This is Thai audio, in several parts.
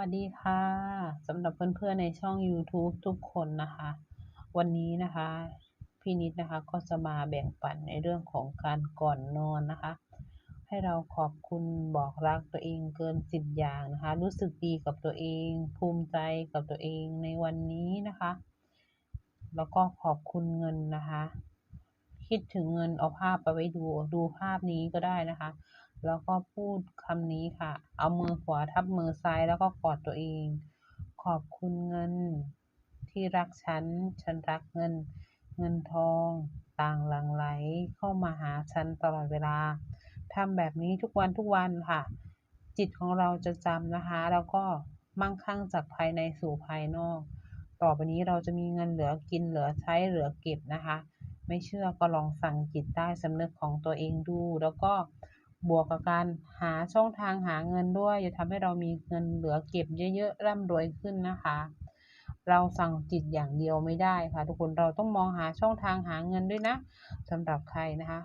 วัสดีค่ะสำหรับเพื่อนๆในช่อง YouTube ทุกคนนะคะ วันนี้นะคะพี่นิดนะคะก็จะมาแบ่งปันในเรื่องของการก่อนนอนนะคะ ให้เราขอบคุณบอกรักตัวเองเกินสิบอย่างนะคะ รู้สึกดีกับตัวเอง ภูมิใจกับตัวเองในวันนี้นะคะ แล้วก็ขอบคุณเงินนะคะ คิดถึงเงินเอาภาพไปไว้ดู ดูภาพนี้ก็ได้นะคะ แล้วก็พูดคำนี้ค่ะ เอามือขวาทับมือซ้ายแล้วก็กอดตัวเอง ขอบคุณเงิน ที่รักฉัน ฉันรักเงิน เงินทอง ต่างหลั่งไหลเข้ามาหาฉันตลอดเวลาทำแบบนี้ทุกวันทุกวันค่ะ จิตของเราจะจำนะคะ แล้วก็มั่งคั่งจากภายในสู่ภายนอก ต่อไปนี้เราจะมีเงินเหลือกินเหลือใช้เหลือเก็บนะคะ ไม่เชื่อก็ลองสั่งจิตใต้สำนึกของตัวเองดู แล้วก็บวกกับการหาช่องทางหาเงินด้วย จะทำให้เรามีเงินเหลือเก็บเยอะๆร่ำรวยขึ้นนะคะ เราสั่งจิตอย่างเดียวไม่ได้ค่ะ ทุกคนเราต้องมองหาช่องทางหาเงินด้วยนะสำหรับใครนะคะ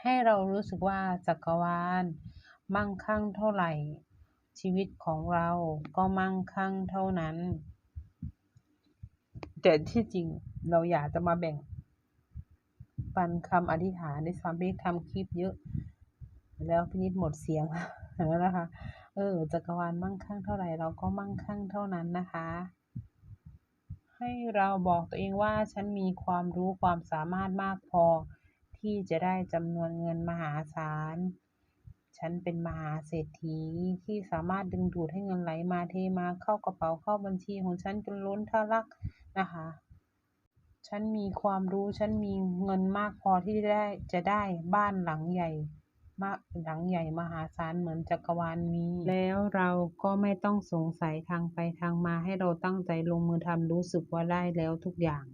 ให้เรารู้สึกว่าจักรวาลมั่งคั่งเท่าไหร่ ชีวิตของเราก็มั่งคั่งเท่านั้น แต่ที่จริง เราอยากจะมาแบ่ง ปันคำอธิษฐานในซ้ำพี่ทำคลิปเยอะ แล้วพี่นิดหมดเสียงแล้วนะคะ เออจักรวาลมั่งคั่งเท่าไหร่เราก็มั่งคั่งเท่านั้นนะคะ ให้เราบอกตัวเองว่าฉันมีความรู้ความสามารถมากพอ ที่จะได้จำนวนเงินมหาศาลฉันเป็นมหาเศรษฐีที่สามารถดึงดูดให้เงินไหลมาเทมาเข้ากระเป๋าเข้าบัญชีของฉันจนล้นทะลักนะคะ ฉันมีความรู้ ฉันมีเงินมากพอที่จะได้จะได้บ้านหลังใหญ่มากหลังใหญ่มหาศาลเหมือนจักรวาลมี แล้วเราก็ไม่ต้องสงสัยทางไปทางมาให้เราตั้งใจลงมือทำรู้สึกว่าได้แล้วทุกอย่าง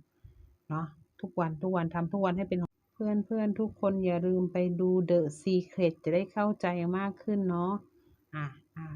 เนาะทุกวันทุกวันทำทุกวันให้เป็นเพื่อนเพื่อนทุกคนอย่าลืมไปดู The Secret จะได้เข้าใจมากขึ้นเนาะอะอะ